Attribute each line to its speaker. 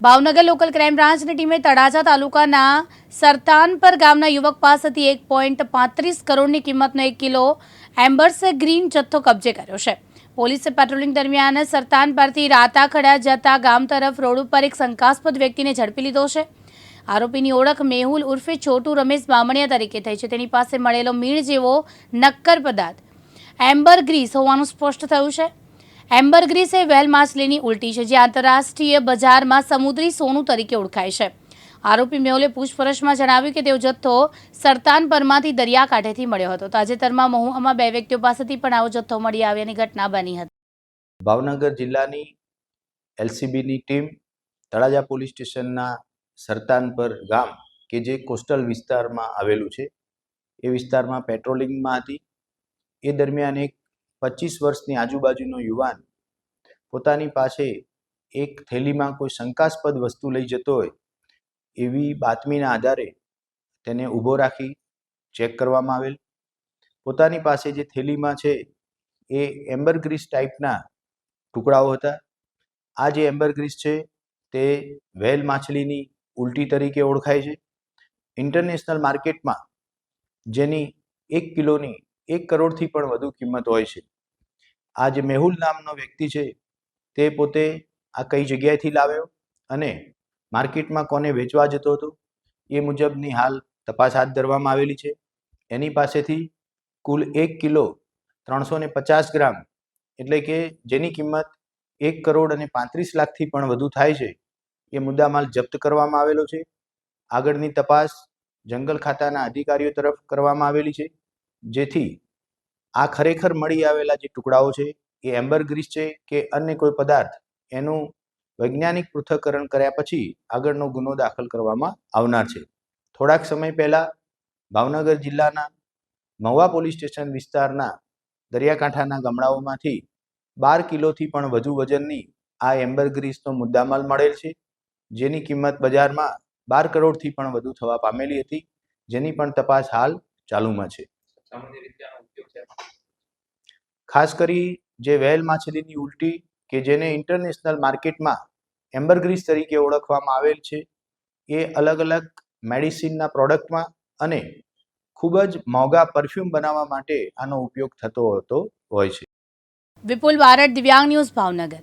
Speaker 1: Bhavnagar local crime બ્રાન્ચની ટીમે તળાજા તાલુકાના સરતાનપર ગામના યુવક પાસેથી એક પોઈન્ટ પાંત્રીસ કરોડની કિંમતનો એક કિલો એમ્બર્સ ગ્રીન જથ્થો કબજે કર્યો છે. પોલીસે પેટ્રોલિંગ દરમિયાન સરતાન પરથી રાતાખડા જતા ગામ તરફ રોડ ઉપર એક શંકાસ્પદ વ્યક્તિને ઝડપી લીધો છે. આરોપીની ઓળખ મેહુલ ઉર્ફે છોટુ રમેશ બામણિયા તરીકે થઈ છે. તેની પાસે મળેલો મીણ જેવો નક્કર પદાર્થ એમ્બર ગ્રીસ હોવાનું સ્પષ્ટ થયું છે. એમ્બર ગ્રીસ એ વેલ માછલીની ઉલટી છે, જે આંતરરાષ્ટ્રીય બજારમાં સમુદ્રી સોનું તરીકે ઓળખાય છે. આરોપી મેઓલે પૂછપરછમાં જણાવ્યું કે તેઓ જથ્થો સરતાન પરમાંથી દરિયાકાંઠેથી મળ્યો હતો. તાજેતરમાં મહુવામાં બે વ્યક્તિઓ પાસેથી પણ આવો જથ્થો મળી આવ્યાની ઘટના બની હતી.
Speaker 2: ભાવનગર જિલ્લાની એલસીબીની ટીમ તળાજા પોલીસ સ્ટેશનના સરતાનપર ગામ કે જે કોસ્ટલ વિસ્તારમાં આવેલું છે, એ વિસ્તારમાં પેટ્રોલિંગમાં હતી. એ દરમિયાન એક પચીસ વર્ષની આજુબાજુનો યુવાન પોતાની પાસે એક થેલીમાં કોઈ શંકાસ્પદ વસ્તુ લઈ જતો હોય, એવી બાતમીના આધારે તેને ઊભો રાખી ચેક કરવામાં આવેલ. પોતાની પાસે જે થેલીમાં છે એ એમ્બરગ્રીસ ટાઈપના ટુકડાઓ હતા. આ જે એમ્બરગ્રીસ છે તે વેલ માછલીની ઉલટી તરીકે ઓળખાય છે. ઇન્ટરનેશનલ માર્કેટમાં જેની એક કિલોની એક કરોડથી પણ વધુ કિંમત હોય છે. આ જે મેહુલ નામનો વ્યક્તિ છે, તે પોતે આ કઈ જગ્યાએથી લાવ્યો અને માર્કેટમાં કોને વેચવા જતો હતો, એ મુજબની હાલ તપાસ હાથ ધરવામાં આવેલી છે. એની પાસેથી કુલ એક કિલો ત્રણસો ને પચાસ ગ્રામ એટલે કે જેની કિંમત એક કરોડ અને પાંત્રીસ લાખથી પણ વધુ થાય છે, એ મુદ્દામાલ જપ્ત કરવામાં આવેલો છે. આગળની તપાસ જંગલ ખાતાના અધિકારીઓ તરફ કરવામાં આવેલી છે. જેથી આ ખરેખર મળી આવેલા જે ટુકડાઓ છે, એ એમ્બર ગ્રીસ છે કે અન્ય કોઈ પદાર્થ, એનું વૈજ્ઞાનિક પૃથ્થકરણ કર્યા પછી આગળનો ગુનો દાખલ કરવામાં આવનાર છે. થોડાક સમય પહેલાં ભાવનગર જિલ્લાના મહુવા પોલીસ સ્ટેશન વિસ્તારના દરિયાકાંઠાના ગામડાઓમાંથી બાર કિલોથી પણ વધુ વજનની આ એમ્બર ગ્રીસનો મુદ્દામાલ મળેલ છે, જેની કિંમત બજારમાં બાર કરોડથી પણ વધુ થવા પામેલી હતી, જેની પણ તપાસ હાલ ચાલુમાં છે.
Speaker 3: સામાન્ય રીતે આનો ઉપયોગ છે.
Speaker 2: ખાસ કરી જે વેલ માછલીની ઉલટી કે જેને ઇન્ટરનેશનલ માર્કેટમાં એમ્બરગ્રીસ તરીકે ઓળખવામાં આવેલ છે એ અલગ અલગ મેડિસિનના પ્રોડક્ટમાં અને ખૂબ જ મોંઘા પરફ્યુમ બનાવવા માટે આનો ઉપયોગ થતો હોતો હોય છે.
Speaker 1: વિપુલ બારડ દિવ્યાંગ ન્યૂઝ ભાવનગર.